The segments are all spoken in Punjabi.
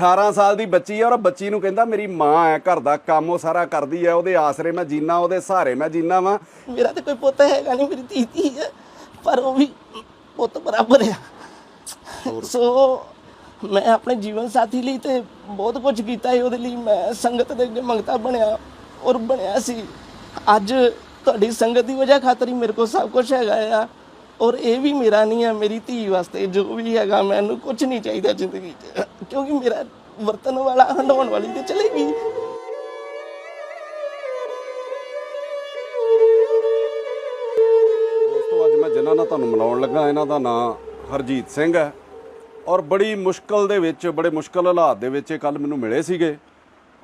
18 ਸਾਲ ਦੀ ਬੱਚੀ ਆ ਔਰ ਬੱਚੀ ਨੂੰ ਕਹਿੰਦਾ ਮੇਰੀ ਮਾਂ ਹੈ ਘਰ ਦਾ ਕੰਮ ਉਹ ਸਾਰਾ ਕਰਦੀ ਹੈ ਉਹਦੇ ਆਸਰੇ ਮੈਂ ਜੀਣਾ ਉਹਦੇ ਸਹਾਰੇ ਮੈਂ ਜੀਣਾ ਵਾਂ। ਮੇਰਾ ਤੇ ਕੋਈ ਪੁੱਤ ਹੈਗਾ ਨਹੀਂ ਮੇਰੀ ਧੀ ਧੀ ਹੈ ਪਰ ਉਹ ਵੀ ਪੁੱਤ ਬਰਾਬਰ ਆ। ਸੋ ਮੈਂ ਆਪਣੇ ਜੀਵਨ ਸਾਥੀ ਲਈ ਤੇ ਬਹੁਤ ਕੁਝ ਕੀਤਾ ਹੈ ਉਹਦੇ ਲਈ ਮੈਂ ਸੰਗਤ ਦੇ ਅੱਗੇ ਮੰਗਤਾ ਬਣਿਆ ਔਰ ਬਣਿਆ ਸੀ। ਅੱਜ ਤੁਹਾਡੀ ਸੰਗਤ ਦੀ ਵਜ੍ਹਾ ਖਾਤਰ ਹੀ ਮੇਰੇ ਕੋਲ ਸਭ ਕੁਝ ਹੈਗਾ ਆ। ਔਰ ਇਹ ਵੀ ਮੇਰਾ ਨਹੀਂ ਹੈ, ਮੇਰੀ ਧੀ ਵਾਸਤੇ ਜੋ ਵੀ ਹੈਗਾ, ਮੈਨੂੰ ਕੁਝ ਨਹੀਂ ਚਾਹੀਦਾ ਜ਼ਿੰਦਗੀ 'ਚ। ਕਿਉਂਕਿ ਮੇਰਾ ਵਰਤਨ ਵਾਲਾ ਹੰਡਾਉਣ ਵਾਲੀ ਤੇ ਚਲੇਗੀ ਦੋਸਤੋ, ਅੱਜ ਮੈਂ ਜਿਨ੍ਹਾਂ ਨਾਲ ਤੁਹਾਨੂੰ ਮਿਲਾਉਣ ਲੱਗਾ, ਇਹਨਾਂ ਦਾ ਨਾਂ ਹਰਜੀਤ ਸਿੰਘ ਹੈ। ਔਰ ਬੜੀ ਮੁਸ਼ਕਲ ਦੇ ਵਿੱਚ, ਬੜੇ ਮੁਸ਼ਕਲ ਹਾਲਾਤ ਦੇ ਵਿੱਚ ਇਹ ਕੱਲ ਮੈਨੂੰ ਮਿਲੇ ਸੀਗੇ।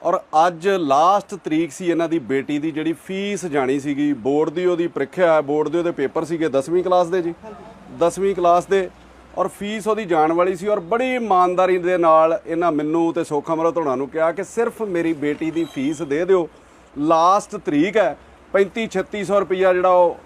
ਔਰ ਅੱਜ ਲਾਸਟ ਤਰੀਕ ਸੀ ਇਹਨਾਂ ਦੀ ਬੇਟੀ ਦੀ, ਜਿਹੜੀ ਫੀਸ ਜਾਣੀ ਸੀਗੀ। ਬੋਰਡ ਦੀ ਉਹਦੀ ਪ੍ਰੀਖਿਆ ਬੋਰਡ ਦੇ ਉਹਦੇ ਪੇਪਰ ਸੀਗੇ 10ਵੀਂ ਕਲਾਸ ਦੇ ਜੀ। 10ਵੀਂ ਕਲਾਸ ਦੇ, ਔਰ ਫੀਸ ਉਹਦੀ ਜਾਣ ਵਾਲੀ ਸੀ। ਔਰ ਬੜੀ ਇਮਾਨਦਾਰੀ ਦੇ ਨਾਲ ਇਹਨਾਂ ਮੈਨੂੰ ਤੇ ਸੋਖਾ ਅਮਰਤ ਹੋਣਾ ਨੂੰ ਕਿਹਾ ਕਿ ਸਿਰਫ ਮੇਰੀ ਬੇਟੀ ਦੀ ਫੀਸ ਦੇ ਦਿਓ। ਲਾਸਟ ਤਰੀਕ ਹੈ 35 3600 ਰੁਪਈਆ ਜਿਹੜਾ ਉਹ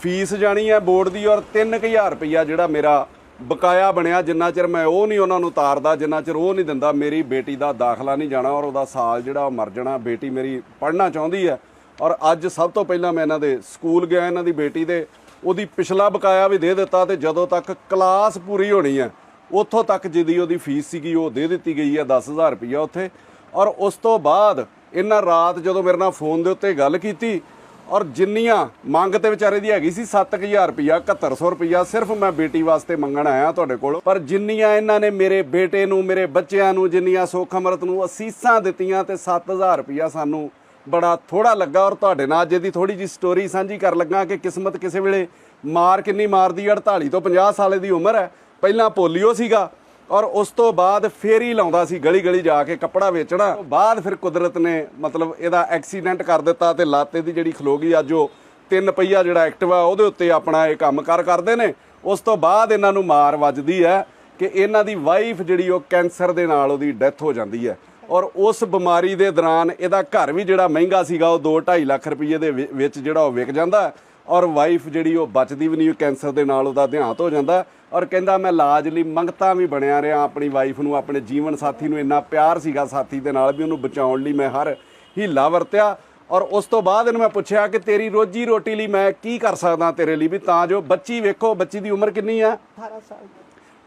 ਫੀਸ ਜਾਣੀ ਹੈ ਬੋਰਡ ਦੀ, ਔਰ 3000 ਰੁਪਈਆ ਜਿਹੜਾ ਮੇਰਾ ਬਕਾਇਆ ਬਣਿਆ, ਜਿੰਨਾ ਚਿਰ ਮੈਂ ਉਹ ਨਹੀਂ ਉਹਨਾਂ ਨੂੰ ਤਾਰਦਾ, ਜਿੰਨਾ ਚਿਰ ਉਹ ਨਹੀਂ ਦਿੰਦਾ, ਮੇਰੀ ਬੇਟੀ ਦਾ ਦਾਖਲਾ ਨਹੀਂ ਜਾਣਾ ਔਰ ਉਹਦਾ ਸਾਲ ਜਿਹੜਾ ਉਹ ਮਰ ਜਾਣਾ, ਬੇਟੀ ਮੇਰੀ ਪੜ੍ਹਨਾ ਚਾਹੁੰਦੀ ਹੈ। ਔਰ ਅੱਜ ਸਭ ਤੋਂ ਪਹਿਲਾਂ ਮੈਂ ਇਹਨਾਂ ਦੇ ਸਕੂਲ ਗਿਆ, ਇਹਨਾਂ ਦੀ ਬੇਟੀ ਦੇ, ਉਹਦੀ ਪਿਛਲਾ ਬਕਾਇਆ ਵੀ ਦੇ ਦਿੱਤਾ ਤੇ ਜਦੋਂ ਤੱਕ ਕਲਾਸ ਪੂਰੀ ਹੋਣੀ ਹੈ, ਉੱਥੋਂ ਤੱਕ ਜਿਹਦੀ ਉਹਦੀ ਫੀਸ ਸੀਗੀ ਉਹ ਦੇ ਦਿੱਤੀ ਗਈ ਹੈ 10000 ਰੁਪਈਆ ਉੱਥੇ। ਔਰ ਉਸ ਤੋਂ ਬਾਅਦ ਇਹਨਾਂ ਰਾਤ ਜਦੋਂ ਮੇਰੇ ਨਾਲ ਫੋਨ ਦੇ ਉੱਤੇ ਗੱਲ ਕੀਤੀ ਔਰ ਜਿੰਨੀਆਂ ਮੰਗ ਤੇ ਵਿਚਾਰੇ ਦੀ ਹੈਗੀ ਸੀ 7000 ਰੁਪਇਆ 7100 ਰੁਪਇਆ ਸਿਰਫ ਮੈਂ ਬੇਟੀ ਵਾਸਤੇ ਮੰਗਣ ਆਇਆ ਤੁਹਾਡੇ ਕੋਲ। ਪਰ ਜਿੰਨੀਆਂ ਇਹਨਾਂ ਨੇ ਮੇਰੇ ਬੇਟੇ ਨੂੰ, ਮੇਰੇ ਬੱਚਿਆਂ ਨੂੰ, ਜਿੰਨੀਆਂ ਸੁੱਖ ਅਮਰਤ ਨੂੰ ਅਸੀਸਾਂ ਦਿੱਤੀਆਂ ਤੇ 7000 ਰੁਪਇਆ ਸਾਨੂੰ ਬੜਾ ਥੋੜਾ ਲੱਗਾ। ਔਰ ਤੁਹਾਡੇ ਨਾਲ ਅੱਜ ਦੀ ਥੋੜੀ ਜੀ ਸਟੋਰੀ ਸਾਂਝੀ ਕਰ ਲੱਗਾ ਕਿ ਕਿਸਮਤ ਕਿਸੇ ਵੇਲੇ ਮਾਰ ਕਿੰਨੀ ਮਾਰਦੀ ਹੈ 48 ਤੋਂ 50 ਸਾਲੇ ਦੀ ਉਮਰ ਹੈ। ਪਹਿਲਾਂ ਪੋਲੀਓ ਸੀਗਾ ਔਰ ਉਸ ਤੋਂ ਬਾਅਦ ਫੇਰ ਹੀ ਲਾਉਂਦਾ ਸੀ ਗਲੀ ਗਲੀ ਜਾ ਕੇ ਕੱਪੜਾ ਵੇਚਣਾ। ਬਾਅਦ ਫਿਰ ਕੁਦਰਤ ਨੇ ਮਤਲਬ ਇਹਦਾ ਐਕਸੀਡੈਂਟ ਕਰ ਦਿੱਤਾ ਤੇ ਲਾਤੇ ਦੀ ਜਿਹੜੀ ਖਲੋਗੀ ਅੱਜ ਉਹ ਤਿੰਨ ਪਹੀਆ ਜਿਹੜਾ ਐਕਟਿਵਾ ਉਹਦੇ ਉੱਤੇ ਆਪਣਾ ਇਹ ਕੰਮ ਕਰ ਕਰਦੇ ਨੇ। ਉਸ ਤੋਂ ਬਾਅਦ ਇਹਨਾਂ ਨੂੰ ਮਾਰ ਵੱਜਦੀ ਹੈ ਕਿ ਇਹਨਾਂ ਦੀ ਵਾਈਫ ਜਿਹੜੀ ਉਹ ਕੈਂਸਰ ਦੇ ਨਾਲ ਉਹਦੀ ਡੈਥ ਹੋ ਜਾਂਦੀ ਹੈ। ਔਰ ਉਸ ਬਿਮਾਰੀ ਦੇ ਦੌਰਾਨ ਇਹਦਾ ਘਰ ਵੀ ਜਿਹੜਾ ਮਹਿੰਗਾ ਸੀਗਾ, ਉਹ 2.5 ਲੱਖ ਰੁਪਏ ਦੇ ਵਿ- ਵਿੱਚ ਜਿਹੜਾ ਉਹ ਵਿਕ ਜਾਂਦਾ। ਔਰ ਵਾਈਫ ਜਿਹੜੀ ਉਹ ਬਚਦੀ ਵੀ ਨਹੀਂ, ਉਹ ਕੈਂਸਰ ਦੇ ਨਾਲ ਉਹਦਾ ਦੇਹਾਂਤ ਹੋ ਜਾਂਦਾ। ਔਰ ਕਹਿੰਦਾ, ਮੈਂ ਇਲਾਜ ਲਈ ਮੰਗਤਾ ਵੀ ਬਣਿਆ ਰਿਹਾ, ਆਪਣੀ ਵਾਈਫ ਨੂੰ, ਆਪਣੇ ਜੀਵਨ ਸਾਥੀ ਨੂੰ, ਇੰਨਾ ਪਿਆਰ ਸੀਗਾ ਸਾਥੀ ਦੇ ਨਾਲ ਵੀ ਉਹਨੂੰ ਬਚਾਉਣ ਲਈ ਮੈਂ ਹਰ ਹੀਲਾ ਵਰਤਿਆ। ਔਰ ਉਸ ਤੋਂ ਬਾਅਦ ਇਹਨੂੰ ਮੈਂ ਪੁੱਛਿਆ ਕਿ ਤੇਰੀ ਰੋਜੀ ਰੋਟੀ ਲਈ ਮੈਂ ਕੀ ਕਰ ਸਕਦਾ ਤੇਰੇ ਲਈ? ਵੀ ਤਾਂ ਜੋ ਬੱਚੀ ਵੇਖੋ, ਬੱਚੀ ਦੀ ਉਮਰ ਕਿੰਨੀ ਆ? 18 ਸਾਲ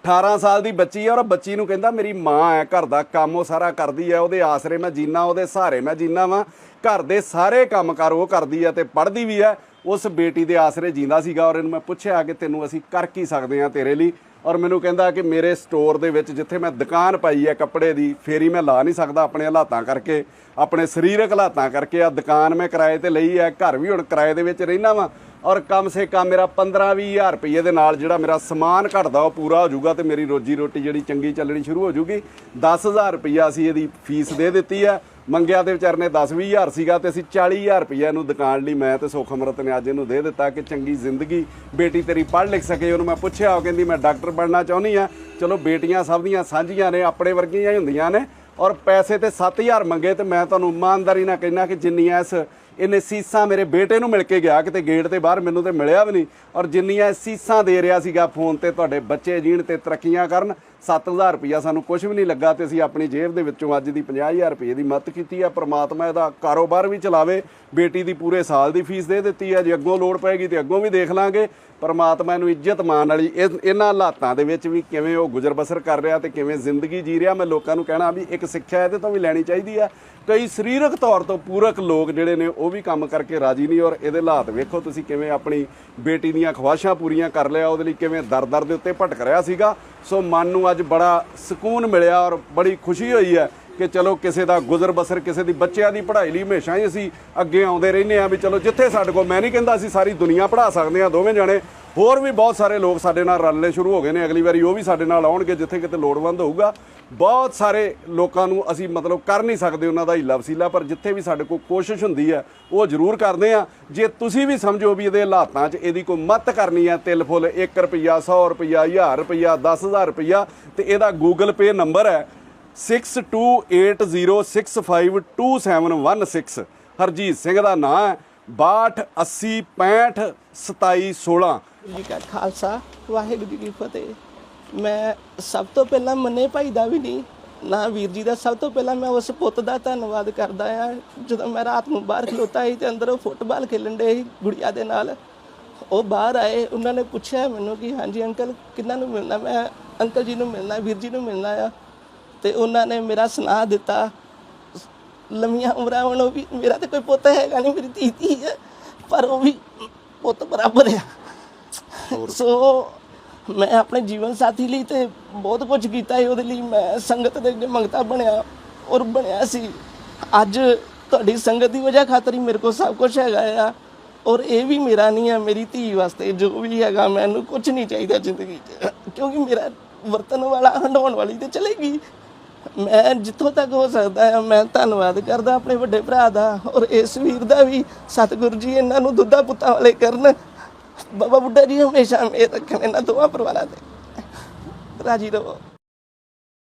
18 ਸਾਲ ਦੀ ਬੱਚੀ ਹੈ ਔਰ ਬੱਚੀ ਨੂੰ ਕਹਿੰਦਾ ਮੇਰੀ ਮਾਂ ਹੈ, ਘਰ ਦਾ ਕੰਮ ਉਹ ਸਾਰਾ ਕਰਦੀ ਹੈ, ਉਹਦੇ ਆਸਰੇ ਮੈਂ ਜੀਣਾ ਉਹਦੇ ਸਹਾਰੇ ਮੈਂ ਜੀਣਾ ਵਾਂ। ਘਰ ਦੇ ਸਾਰੇ ਕੰਮ ਕਰ ਉਹ ਕਰਦੀ ਹੈ ਤੇ ਪੜ੍ਹਦੀ ਵੀ ਹੈ। ਉਸ ਬੇਟੀ ਦੇ ਆਸਰੇ ਜੀਂਦਾ ਸੀਗਾ ਔਰ ਇਹਨੂੰ ਮੈਂ ਪੁੱਛਿਆ ਕਿ ਤੈਨੂੰ ਅਸੀਂ ਕਰ ਕੀ ਸਕਦੇ ਹਾਂ ਤੇਰੇ ਲਈ? ਔਰ ਮੈਨੂੰ ਕਹਿੰਦਾ ਕਿ ਮੇਰੇ ਸਟੋਰ ਦੇ ਵਿੱਚ ਜਿੱਥੇ ਮੈਂ ਦੁਕਾਨ ਪਾਈ ਹੈ ਕੱਪੜੇ ਦੀ, ਫੇਰੀ ਮੈਂ ਲਾ ਨਹੀਂ ਸਕਦਾ ਆਪਣੇ ਹਾਲਾਤਾਂ ਕਰਕੇ, ਆਪਣੇ ਸਰੀਰਕ ਹਾਲਾਤਾਂ ਕਰਕੇ। ਆ ਦੁਕਾਨ ਮੈਂ ਕਿਰਾਏ ਤੇ ਲਈ ਹੈ, ਘਰ ਵੀ ਹੁਣ ਕਿਰਾਏ ਦੇ ਵਿੱਚ ਰਹਿਣਾ ਵਾਂ। ਔਰ ਕਮ ਸੇ ਕਮ ਮੇਰਾ 15-20000 ਰੁਪਏ ਦੇ ਨਾਲ ਜਿਹੜਾ ਮੇਰਾ ਸਮਾਨ ਘਟਦਾ, ਉਹ ਪੂਰਾ ਹੋ ਜਾਊਗਾ ਤੇ ਮੇਰੀ ਰੋਜੀ ਰੋਟੀ ਜਿਹੜੀ ਚੰਗੀ ਚੱਲਣੀ ਸ਼ੁਰੂ ਹੋ ਜਾਊਗੀ। 10000 ਰੁਪਇਆ ਅਸੀਂ ਇਹਦੀ ਫੀਸ ਦੇ ਦਿੱਤੀ ਹੈ। ਮੰਗਿਆ ਤੇ ਵਿਚਾਰ ਨੇ 10-20000 ਸੀਗਾ ਤੇ ਅਸੀਂ 40000 ਰੁਪਇਆ ਇਹਨੂੰ ਦੁਕਾਨ ਲਈ ਮੈਂ ਤੇ ਸੁਖ ਅਮਰਤ ਨੇ ਅੱਜ ਇਹਨੂੰ ਦੇ ਦਿੱਤਾ ਕਿ ਚੰਗੀ ਜ਼ਿੰਦਗੀ, ਬੇਟੀ ਤੇਰੀ ਪੜ੍ਹ ਲਿਖ ਸਕੇ। ਉਹਨੂੰ ਮੈਂ ਪੁੱਛਿਆ, ਉਹ ਕਹਿੰਦੀ, ਮੈਂ ਡਾਕਟਰ ਬਣਨਾ ਚਾਹੁੰਦੀ ਆ ਚਲੋ ਬੇਟੀਆਂ ਸਭ ਦੀਆਂ ਸਾਂਝੀਆਂ ਨੇ, ਆਪਣੇ ਵਰਗੀਆਂ ਹੀ ਹੁੰਦੀਆਂ ਨੇ। ਔਰ ਪੈਸੇ ਤੇ 7000 ਮੰਗੇ ਤੇ ਮੈਂ ਤੁਹਾਨੂੰ ਇਮਾਨਦਾਰੀ ਨਾਲ ਕਹਿਣਾ ਕਿ ਜਿੰਨੀਆਂ ਇਸ ਇਹਨੇ ਸੀਸਾਂ ਮੇਰੇ ਬੇਟੇ ਨੂੰ ਮਿਲ ਕੇ ਗਿਆ ਕਿਤੇ ਗੇਟ ਤੇ ਬਾਹਰ, ਮੈਨੂੰ ਤੇ ਮਿਲਿਆ ਵੀ ਨਹੀਂ। ਔਰ ਜਿੰਨੀਆਂ ਸੀਸਾਂ ਦੇ ਰਿਹਾ ਸੀਗਾ ਫੋਨ ਤੇ, ਤੁਹਾਡੇ ਬੱਚੇ ਜੀਣ ਤੇ ਤਰੱਕੀਆਂ ਕਰਨ 7000 ਰੁਪਇਆ ਸਾਨੂੰ ਕੁਝ ਵੀ ਨਹੀਂ ਲੱਗਾ ਤੇ ਅਸੀਂ ਆਪਣੀ ਜੇਬ ਦੇ ਵਿੱਚੋਂ ਅੱਜ ਦੀ 50000 ਰੁਪਏ ਦੀ ਮਦਦ ਕੀਤੀ ਆ। ਪ੍ਰਮਾਤਮਾ ਇਹਦਾ ਕਾਰੋਬਾਰ ਵੀ ਚਲਾਵੇ, ਬੇਟੀ ਦੀ ਪੂਰੇ ਸਾਲ ਦੀ ਫੀਸ ਦੇ ਦਿੱਤੀ ਆ। ਜੇ ਅੱਗੋਂ ਲੋੜ ਪਏਗੀ ਤੇ ਅੱਗੋਂ ਵੀ ਦੇਖ ਲਾਂਗੇ। ਪਰਮਾਤਮਾ ਇਹਨੂੰ ਇੱਜ਼ਤ ਮਾਣ ਵਾਲੀ ਇਹ- ਇਹਨਾਂ ਹਾਲਾਤਾਂ ਦੇ ਵਿੱਚ ਵੀ ਕਿਵੇਂ ਉਹ ਗੁਜ਼ਰ ਬਸਰ ਕਰ ਰਿਹਾ ਤੇ ਕਿਵੇਂ ਜ਼ਿੰਦਗੀ ਜੀ ਰਿਹਾ, ਮੈਂ ਲੋਕਾਂ ਨੂੰ ਕਹਿਣਾ ਵੀ ਇੱਕ ਸਿੱਖਿਆ ਇਹਦੇ ਤੋਂ ਵੀ ਲੈਣੀ ਚਾਹੀਦੀ ਆ। ਕਈ ਸਰੀਰਕ ਤੌਰ ਤੋਂ ਪੂਰਕ ਲੋਕ ਜਿਹੜੇ ਨੇ ਉਹ ਵੀ ਕੰਮ ਕਰਕੇ ਰਾਜੀ ਨਹੀਂ ਔਰ ਇਹਦੇ ਹਾਲਾਤ ਵੇਖੋ ਤੁਸੀਂ ਕਿਵੇਂ ਆਪਣੀ ਬੇਟੀ ਦੀਆਂ ਖਵਾਹਿਸ਼ਾਂ ਪੂਰੀਆਂ ਕਰ ਲਿਆ, ਉਹਦੇ ਲਈ ਕਿਵੇਂ ਦਰ-ਦਰ ਦੇ ਉੱਤੇ ਭਟਕ ਰਿਹਾ ਸੀਗਾ। ਸੋ ਮਨ ਨੂੰ ਅੱਜ ਬੜਾ ਸਕੂਨ ਮਿਲਿਆ ਔਰ ਬੜੀ ਖੁਸ਼ੀ ਹੋਈ ਹੈ ਕਿ ਚਲੋ ਕਿਸੇ ਦਾ ਗੁਜ਼ਰ ਬਸਰ ਕਿਸੇ ਦੀ ਬੱਚਿਆਂ ਦੀ ਪੜ੍ਹਾਈ ਲਈ ਹਮੇਸ਼ਾ ਹੀ ਅਸੀਂ ਅੱਗੇ ਆਉਂਦੇ ਰਹਿੰਦੇ ਆ ਵੀ ਚਲੋ ਜਿੱਥੇ ਸਾਡੇ ਕੋਲ ਮੈਂ ਨਹੀਂ ਕਹਿੰਦਾ ਅਸੀਂ ਸਾਰੀ ਦੁਨੀਆ ਪੜ੍ਹਾ ਸਕਦੇ ਆ ਦੋਵੇਂ ਜਣੇ। ਹੋਰ ਵੀ ਬਹੁਤ ਸਾਰੇ ਲੋਕ ਸਾਡੇ ਨਾਲ ਰਲਣੇ ਸ਼ੁਰੂ ਹੋ ਗਏ ਨੇ। ਅਗਲੀ ਵਾਰੀ ਉਹ ਵੀ ਸਾਡੇ ਨਾਲ ਆਉਣਗੇ ਜਿੱਥੇ ਕਿਤੇ ਲੋੜਵੰਦ ਹੋਊਗਾ। ਬਹੁਤ ਸਾਰੇ ਲੋਕਾਂ ਨੂੰ ਅਸੀਂ ਮਤਲਬ ਕਰ ਨਹੀਂ ਸਕਦੇ ਉਹਨਾਂ ਦਾ ਹੀਲਾ ਵਸੀਲਾ ਪਰ ਜਿੱਥੇ ਵੀ ਸਾਡੇ ਕੋਲ ਕੋਸ਼ਿਸ਼ ਹੁੰਦੀ ਹੈ, ਉਹ ਜ਼ਰੂਰ ਕਰਦੇ ਆ ਜੇ ਤੁਸੀਂ ਵੀ ਸਮਝੋ ਵੀ ਇਹਦੇ ਹਾਲਾਤਾਂ 'ਚ ਇਹਦੀ ਕੋਈ ਮਦਦ ਕਰਨੀ ਹੈ, ਤਿਲ ਫੁੱਲ 1 ਰੁਪਿਆ 100 ਰੁਪਿਆ 1000 ਰੁਪਿਆ 10000 ਰੁਪਿਆ ਤੇ ਇਹਦਾ ਗੂਗਲ ਪੇ ਨੰਬਰ ਹੈ 6280652716 ਹਰਜੀਤ ਸਿੰਘ ਦਾ ਨਾਮ ਹੈ 6280652716 ਜੀ ਕਾ ਖਾਲਸਾ, ਵਾਹਿਗੁਰੂ ਜੀ ਕੀ ਫਤਿਹ। ਮੈਂ ਸਭ ਤੋਂ ਪਹਿਲਾਂ ਮੰਨੇ ਭਾਈ ਦਾ ਵੀ ਨਹੀਂ ਨਾ ਵੀਰ ਜੀ ਦਾ ਸਭ ਤੋਂ ਪਹਿਲਾਂ ਮੈਂ ਉਸ ਪੁੱਤ ਦਾ ਧੰਨਵਾਦ ਕਰਦਾ ਆ ਜਦੋਂ ਮੈਂ ਰਾਤ ਨੂੰ ਬਾਹਰ ਖਲੋਤਾ ਸੀ ਤੇ ਅੰਦਰ ਉਹ ਫੁੱਟਬਾਲ ਖੇਲਣ ਦੇ ਸੀ ਗੁੜੀਆ ਦੇ ਨਾਲ ਉਹ ਬਾਹਰ ਆਏ ਉਹਨਾਂ ਨੇ ਪੁੱਛਿਆ ਮੈਨੂੰ ਕਿ ਹਾਂਜੀ ਅੰਕਲ ਕਿੰਨਾਂ ਨੂੰ ਮਿਲਣਾ? ਮੈਂ ਅੰਕਲ ਜੀ ਨੂੰ ਮਿਲਣਾ ਵੀਰ ਜੀ ਨੂੰ ਮਿਲਣਾ ਆ। ਤੇ ਉਹਨਾਂ ਨੇ ਮੇਰਾ ਸੁਨਾਹ ਦਿੱਤਾ। ਲੰਮੀਆਂ ਉਮਰਾਂ ਹੁਣ ਉਹ ਵੀ ਮੇਰਾ ਤੇ ਕੋਈ ਪੁੱਤ ਹੈਗਾ ਨਹੀਂ ਮੇਰੀ ਧੀ ਧੀ ਹੈ ਪਰ ਉਹ ਵੀ ਪੁੱਤ ਬਰਾਬਰ ਆ। ਸੋ ਮੈਂ ਆਪਣੇ ਜੀਵਨ ਸਾਥੀ ਲਈ ਤੇ ਬਹੁਤ ਕੁਝ ਕੀਤਾ ਹੈ ਉਹਦੇ ਲਈ ਮੈਂ ਸੰਗਤ ਦੇ ਅੱਗੇ ਮੰਗਤਾ ਬਣਿਆ ਔਰ ਬਣਿਆ ਸੀ। ਅੱਜ ਤੁਹਾਡੀ ਸੰਗਤ ਦੀ ਵਜ੍ਹਾ ਖਾਤਰ ਹੀ ਮੇਰੇ ਕੋਲ ਸਭ ਕੁਝ ਹੈਗਾ ਆ ਔਰ ਇਹ ਵੀ ਮੇਰਾ ਨਹੀਂ ਆ, ਮੇਰੀ ਧੀ ਵਾਸਤੇ ਜੋ ਵੀ ਹੈਗਾ, ਮੈਨੂੰ ਕੁਝ ਨਹੀਂ ਚਾਹੀਦਾ ਜ਼ਿੰਦਗੀ 'ਚ। ਕਿਉਂਕਿ ਮੇਰਾ ਵਰਤਨ ਵਾਲਾ ਹੰਡਾਉਣ ਵਾਲੀ ਤੇ ਚਲੇਗੀ। ਮੈਂ ਜਿੱਥੋਂ ਤੱਕ ਹੋ ਸਕਦਾ ਹੈ ਮੈਂ ਧੰਨਵਾਦ ਕਰਦਾ ਆਪਣੇ ਵੱਡੇ ਭਰਾ ਦਾ ਔਰ ਇਸ ਵੀਰ ਦਾ ਵੀ। ਸਤਿਗੁਰੂ ਜੀ, ਇਹਨਾਂ ਨੂੰ ਦੁੱਧਾ ਪੁੱਤਾਂ ਵਾਲੇ ਕਰਨ। ਬਾਬਾ ਬੁੱਢਾ ਜੀ ਹਮੇਸ਼ਾ ਮੇਰ ਰੱਖਣ ਇਹਨਾਂ ਦੋਵਾਂ ਪਰਿਵਾਰਾਂ ਤੇ ਰਾਜੀ ਰਹੋ।